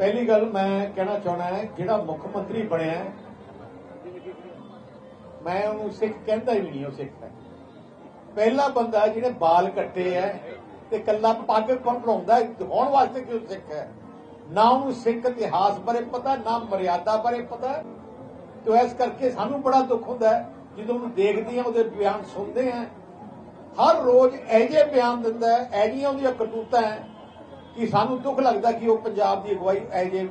ਪਹਿਲੀ ਗੱਲ ਮੈਂ ਕਹਿਣਾ ਚਾਹਣਾ ਹੈ ਜਿਹੜਾ ਮੁੱਖ ਮੰਤਰੀ ਬਣਿਆ ਮੈਂ ਉਹਨੂੰ ਸਿੱਖ ਕਹਿੰਦਾ ਹੀ ਨਹੀਂ ਉਹ ਸਿੱਖ ਹੈ। ਪਹਿਲਾ ਬੰਦਾ ਜਿਹਨੇ ਬਾਲ ਕੱਟੇ ਹੈ ਤੇ ਕੱਲਾ ਪੱਗ ਬਣਾਉਂਦਾ ਹੈ, ਦਿਖਾਉਣ ਵਾਸਤੇ ਕਿਉਂ ਸਿੱਖ ਹੈ? ਨਾ ਉਹਨੂੰ ਸਿੱਖ ਇਤਿਹਾਸ ਬਾਰੇ ਪਤਾ ਨਾ ਮਰਿਆਦਾ ਬਾਰੇ ਪਤਾ। ਤੋ ਇਸ ਕਰਕੇ ਸਾਨੂੰ ਬੜਾ ਦੁੱਖ ਹੁੰਦਾ ਜਦੋਂ ਉਹਨੂੰ ਦੇਖਦੇ ਹਾਂ ਉਹਦੇ ਬਿਆਨ ਸੁਣਦੇ ਹਾਂ। ਹਰ ਰੋਜ਼ ਐਜੇ ਬਿਆਨ ਦਿੰਦਾ ਹੈ ਐਜੀਆਂ ਉਹਦੀਆਂ ਕਰਤੂਤਾਂ ਹੈ। ਕਿ ਸਾਨੂੰ ਦੁੱਖ ਲੱਗਦਾ ਕਿ ਉਹ ਪੰਜਾਬ ਦੀ ਅਗਵਾਈ ਐਜੇ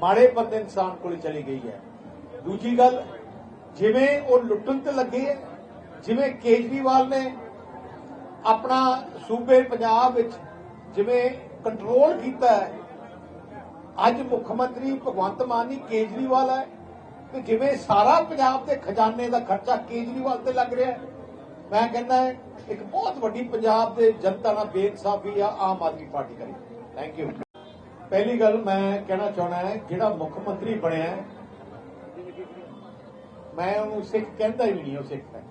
ਮਾੜੇ ਬੰਦੇ ਇਨਸਾਨ ਕੋਲ ਚਲੀ ਗਈ ਹੈ। ਦੂਜੀ ਗੱਲ, ਜਿਵੇਂ ਉਹ ਲੁੱਟਣ ਤੇ ਲੱਗੇ ਹੈ, ਜਿਵੇਂ ਕੇਜਰੀਵਾਲ ਨੇ ਆਪਣਾ ਸੂਬੇ ਪੰਜਾਬ ਵਿੱਚ ਜਿਵੇਂ ਕੰਟਰੋਲ ਕੀਤਾ ਹੈ, ਅੱਜ ਮੁੱਖ ਮੰਤਰੀ ਭਗਵੰਤ ਮਾਨ ਨਹੀਂ ਕੇਜਰੀਵਾਲ ਹੈ, ਤੇ ਜਿਵੇਂ ਸਾਰਾ ਪੰਜਾਬ ਦੇ ਖਜ਼ਾਨੇ ਦਾ ਖਰਚਾ ਕੇਜਰੀਵਾਲ ਤੇ ਲੱਗ ਰਿਹਾ ਹੈ। ਮੈਂ ਕਹਿੰਦਾ ਹੈ, ਇੱਕ ਬਹੁਤ ਵੱਡੀ ਪੰਜਾਬ ਦੇ ਜਨਤਾ ਨਾਲ ਬੇਇਨਸਾਫੀ ਆ ਆਮ ਆਦਮੀ ਪਾਰਟੀ ਕਰੀ। ਥੈਂਕ ਯੂ ਪਹਿਲੀ ਗੱਲ ਮੈਂ ਕਹਿਣਾ ਚਾਹਣਾ ਹੈ ਜਿਹੜਾ ਮੁੱਖ ਮੰਤਰੀ ਬਣਿਆ ਮੈਂ ਉਹਨੂੰ ਸਿੱਖ ਕਹਿੰਦਾ ਹੀ ਨਹੀਂ ਉਹ ਸਿੱਖ ਹੈ।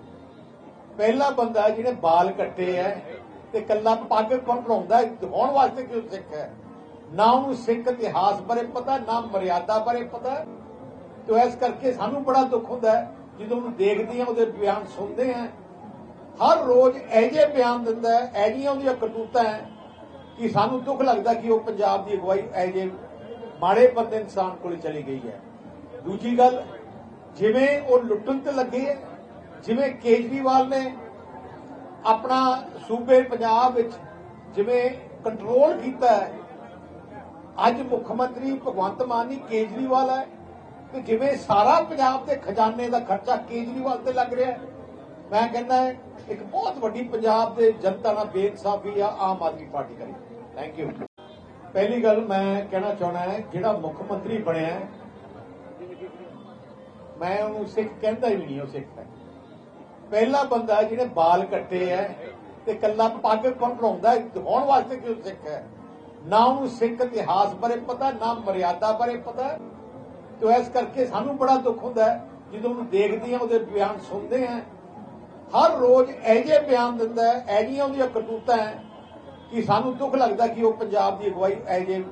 ਪਹਿਲਾ ਬੰਦਾ ਜਿਹਨੇ ਬਾਲ ਕੱਟੇ ਹੈ ਤੇ ਕੱਲਾ ਪੱਗ ਬਣਾਉਂਦਾ ਹੈ, ਦਿਖਾਉਣ ਵਾਸਤੇ ਕਿਉਂ ਸਿੱਖ ਹੈ? ਨਾ ਉਹਨੂੰ ਸਿੱਖ ਇਤਿਹਾਸ ਬਾਰੇ ਪਤਾ ਨਾ ਮਰਿਆਦਾ ਬਾਰੇ ਪਤਾ। ਤੋ ਇਸ ਕਰਕੇ ਸਾਨੂੰ ਬੜਾ ਦੁੱਖ ਹੁੰਦਾ ਜਦੋਂ ਉਹਨੂੰ ਦੇਖਦੇ ਹਾਂ ਉਹਦੇ ਬਿਆਨ ਸੁਣਦੇ ਹਾਂ। ਹਰ ਰੋਜ਼ ਐਜੇ ਬਿਆਨ ਦਿੰਦਾ ਹੈ ਐਜੀਆਂ ਉਹਦੀਆਂ ਕਰਤੂਤਾਂ ਹੈ ਕਿ ਸਾਨੂੰ ਦੁੱਖ ਲੱਗਦਾ ਕਿ ਉਹ ਪੰਜਾਬ ਦੀ ਅਗਵਾਈ ਐਜੇ ਮਾੜੇ ਬੰਦੇ ਇਨਸਾਨ ਕੋਲ ਚਲੀ ਗਈ ਹੈ। ਦੂਜੀ ਗੱਲ, ਜਿਵੇਂ ਉਹ ਲੁੱਟਣ ਤੇ ਲੱਗੇ ਹੈ, ਜਿਵੇਂ ਕੇਜਰੀਵਾਲ ਨੇ ਆਪਣਾ ਸੂਬੇ ਪੰਜਾਬ ਵਿੱਚ ਜਿਵੇਂ ਕੰਟਰੋਲ ਕੀਤਾ ਹੈ, ਅੱਜ ਮੁੱਖ ਮੰਤਰੀ ਭਗਵੰਤ ਮਾਨ ਨਹੀਂ ਕੇਜਰੀਵਾਲ ਹੈ, ਤੇ ਜਿਵੇਂ ਸਾਰਾ ਪੰਜਾਬ ਦੇ ਖਜ਼ਾਨੇ ਦਾ ਖਰਚਾ ਕੇਜਰੀਵਾਲ ਤੇ ਲੱਗ ਰਿਹਾ ਹੈ। ਮੈਂ ਕਹਿੰਦਾ ਹੈ, ਇੱਕ ਬਹੁਤ ਵੱਡੀ ਪੰਜਾਬ ਦੇ ਜਨਤਾ ਨਾਲ ਬੇਇਨਸਾਫੀ ਆ ਆਮ ਆਦਮੀ ਪਾਰਟੀ ਕਰੀ। ਥੈਂਕ ਯੂ ਪਹਿਲੀ ਗੱਲ ਮੈਂ ਕਹਿਣਾ ਚਾਹਣਾ ਹੈ ਜਿਹੜਾ ਮੁੱਖ ਮੰਤਰੀ ਬਣਿਆ ਮੈਂ ਉਹਨੂੰ ਸਿੱਖ ਕਹਿੰਦਾ ਹੀ ਨਹੀਂ ਉਹ ਸਿੱਖ ਹੈ। ਪਹਿਲਾ ਬੰਦਾ ਜਿਹਨੇ ਬਾਲ ਕੱਟੇ ਹੈ ਤੇ ਕੱਲਾ ਪੱਗ ਬਣਾਉਂਦਾ ਹੈ, ਦਿਖਾਉਣ ਵਾਸਤੇ ਕਿ ਉਹ ਸਿੱਖ ਹੈ? ਨਾ ਉਹਨੂੰ ਸਿੱਖ ਇਤਿਹਾਸ ਬਾਰੇ ਪਤਾ ਨਾ ਮਰਿਆਦਾ ਬਾਰੇ ਪਤਾ। ਤੋ ਇਸ ਕਰਕੇ ਸਾਨੂੰ ਬੜਾ ਦੁੱਖ ਹੁੰਦਾ ਜਦੋਂ ਉਹਨੂੰ ਦੇਖਦੇ ਹਾਂ ਉਹਦੇ ਬਿਆਨ ਸੁਣਦੇ ਹਾਂ ਹਰ ਰੋਜ਼ ਐਜੇ ਬਿਆਨ ਦਿੰਦਾ ਹੈ ਐਜੀਆਂ ਉਹਦੀਆਂ ਕਰਤੂਤਾਂ ਹੈ ਕਿ ਸਾਨੂੰ ਦੁੱਖ ਲੱਗਦਾ ਕਿ ਉਹ ਪੰਜਾਬ ਦੀ ਅਗਵਾਈ ਐਜੇ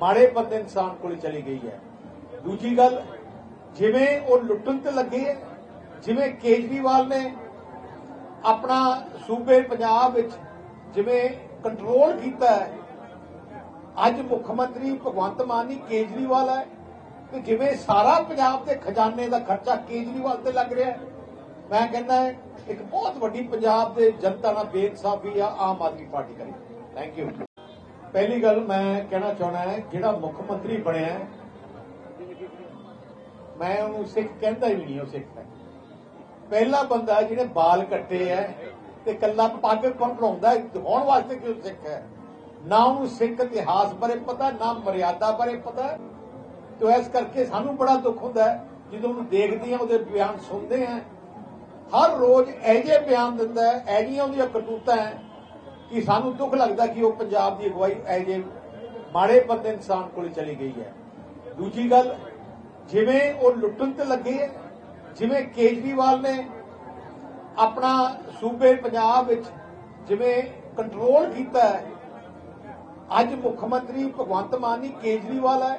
ਮਾੜੇ ਬੰਦੇ ਇਨਸਾਨ ਕੋਲ ਚਲੀ ਗਈ ਹੈ। ਦੂਜੀ ਗੱਲ, ਜਿਵੇਂ ਉਹ ਲੁੱਟਣ ਤੇ ਲੱਗੇ ਹੈ, ਜਿਵੇਂ ਕੇਜਰੀਵਾਲ ਨੇ ਆਪਣਾ ਸੂਬੇ ਪੰਜਾਬ ਵਿੱਚ ਜਿਵੇਂ ਕੰਟਰੋਲ ਕੀਤਾ ਹੈ, ਅੱਜ ਮੁੱਖ ਮੰਤਰੀ ਭਗਵੰਤ ਮਾਨ ਹੀ ਕੇਜਰੀਵਾਲ ਹੈ, ਤੇ ਜਿਵੇਂ ਸਾਰਾ ਪੰਜਾਬ ਦੇ ਖਜ਼ਾਨੇ ਦਾ ਖਰਚਾ ਕੇਜਰੀਵਾਲ ਤੇ ਲੱਗ ਰਿਹਾ ਹੈ ਮੈਂ ਕਹਿੰਦਾ ਹੈ, ਇੱਕ ਬਹੁਤ ਵੱਡੀ ਪੰਜਾਬ ਦੇ ਜਨਤਾ ਨਾਲ ਬੇਇਨਸਾਫੀ ਆ ਆਮ ਆਦਮੀ ਪਾਰਟੀ ਕਰੀ। ਥੈਂਕ ਯੂ ਪਹਿਲੀ ਗੱਲ ਮੈਂ ਕਹਿਣਾ ਚਾਹਣਾ ਹੈ ਜਿਹੜਾ ਮੁੱਖ ਮੰਤਰੀ ਬਣਿਆ ਮੈਂ ਉਹਨੂੰ ਸਿੱਖ ਕਹਿੰਦਾ ਹੀ ਨਹੀਂ ਉਹ ਸਿੱਖ ਹੈ। ਪਹਿਲਾ ਬੰਦਾ ਜਿਹਨੇ ਬਾਲ ਕੱਟੇ ਹੈ ਤੇ ਕੱਲਾ ਪੱਗ ਬਣਾਉਂਦਾ ਹੈ, ਦਿਖਾਉਣ ਵਾਸਤੇ ਕਿਉਂ ਸਿੱਖ ਹੈ? ਨਾ ਉਹਨੂੰ ਸਿੱਖ ਇਤਿਹਾਸ ਬਾਰੇ ਪਤਾ ਨਾ ਮਰਿਆਦਾ ਬਾਰੇ ਪਤਾ। ਤੋ ਇਸ ਕਰਕੇ ਸਾਨੂੰ ਬੜਾ ਦੁੱਖ ਹੁੰਦਾ ਜਦੋਂ ਉਹਨੂੰ ਦੇਖਦੇ ਹਾਂ ਉਹਦੇ ਬਿਆਨ ਸੁਣਦੇ ਹਾਂ ਹਰ ਰੋਜ਼ ਐਜੇ ਬਿਆਨ ਦਿੰਦਾ ਹੈ ਐਜੀਆਂ ਉਹਦੀਆਂ ਕਰਤੂਤਾਂ ਹੈ ਕਿ ਸਾਨੂੰ ਦੁੱਖ ਲੱਗਦਾ ਕਿ ਉਹ ਪੰਜਾਬ ਦੀ ਅਗਵਾਈ ਐਜੇ ਮਾੜੇ ਬੰਦੇ ਇਨਸਾਨ ਕੋਲ ਚਲੀ ਗਈ ਹੈ। ਦੂਜੀ ਗੱਲ, ਜਿਵੇਂ ਉਹ ਲੁੱਟਣ ਤੇ ਲੱਗੇ ਹੈ, ਜਿਵੇਂ ਕੇਜਰੀਵਾਲ ਨੇ ਆਪਣਾ ਸੂਬੇ ਪੰਜਾਬ ਵਿੱਚ ਜਿਵੇਂ ਕੰਟਰੋਲ ਕੀਤਾ ਹੈ, ਅੱਜ ਮੁੱਖ ਮੰਤਰੀ ਭਗਵੰਤ ਮਾਨ ਨਹੀਂ ਕੇਜਰੀਵਾਲ ਹੈ,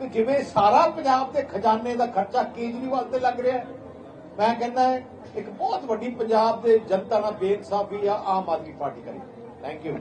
ਤੇ ਜਿਵੇਂ ਸਾਰਾ ਪੰਜਾਬ ਦੇ ਖਜ਼ਾਨੇ ਦਾ ਖਰਚਾ ਕੇਜਰੀਵਾਲ ਤੇ ਲੱਗ ਰਿਹਾ ਹੈ। ਮੈਂ ਕਹਿੰਦਾ ਹੈ, ਇੱਕ ਬਹੁਤ ਵੱਡੀ ਪੰਜਾਬ ਦੇ ਜਨਤਾ ਨਾਲ ਬੇਇਨਸਾਫੀ ਆ ਆਮ ਆਦਮੀ ਪਾਰਟੀ ਕਰੀ। Thank you